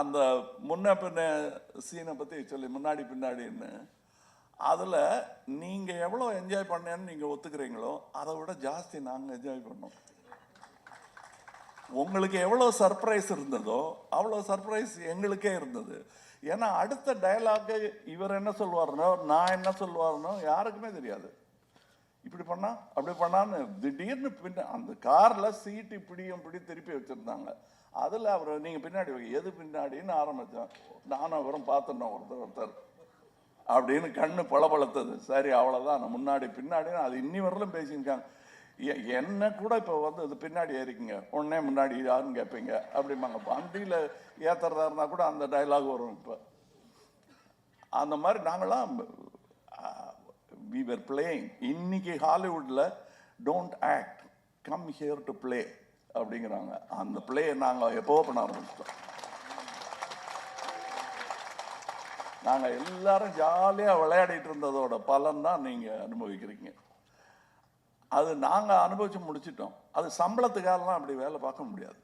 அந்த முன்ன பின்ன சீனை பற்றி சொல்லி முன்னாடி பின்னாடின்னு அதில் நீங்கள் எவ்வளோ என்ஜாய் பண்ணேன்னு நீங்கள் ஒத்துக்கிறீங்களோ அதை விட ஜாஸ்தி நாங்கள் என்ஜாய் பண்ணோம். உங்களுக்கு எவ்வளோ சர்ப்ரைஸ் இருந்ததோ அவ்வளோ சர்ப்ரைஸ் எங்களுக்கே இருந்தது. ஏன்னா அடுத்த டயலாக்கு இவர் என்ன சொல்லுவாருனோ நான் என்ன சொல்லுவாருனோ யாருக்குமே தெரியாது. இப்படி பண்ணா அப்படி பண்ணான்னு திடீர்னு பின்ன அந்த காரில் சீட்டு இப்படியும் இப்படி திருப்பி வச்சுருந்தாங்க. அதில் அவர் நீங்கள் பின்னாடி எது பின்னாடின்னு ஆரம்பித்தோம் நானும் அவரும் பார்த்துட்டோம் ஒருத்தர் ஒருத்தர். அப்படின்னு கண்ணு பளபளத்தது. சரி அவ்வளோதான் முன்னாடி பின்னாடின்னு அது இன்னி வரலும் பேசியிருக்காங்க. எ- என்ன கூட இப்போ வந்து இது பின்னாடி ஏறிக்குங்க. உடனே முன்னாடி யாருன்னு கேட்பீங்க அப்படிம்பாங்க. வண்டியில் ஏற்றுறதா இருந்தால் கூட அந்த டயலாக் வரும் இப்போ. அந்த மாதிரி நாங்களாம் வி were பிளேயிங் இன்னைக்கு ஹாலிவுட்டில் don't act come here to play அப்படிங்கிறாங்க. அந்த ப்ளே நாங்கள் எப்போ பண்ண ஆரம்பிச்சிட்டோம்? நாங்கள் எல்லாரும் ஜாலியாக விளையாடிட்டு இருந்ததோட பலன் தான் நீங்கள் அனுபவிக்கிறீங்க. அது நாங்கள் அனுபவித்து முடிச்சிட்டோம். அது சம்பளத்துக்காகலாம் அப்படி வேலை பார்க்க முடியாது.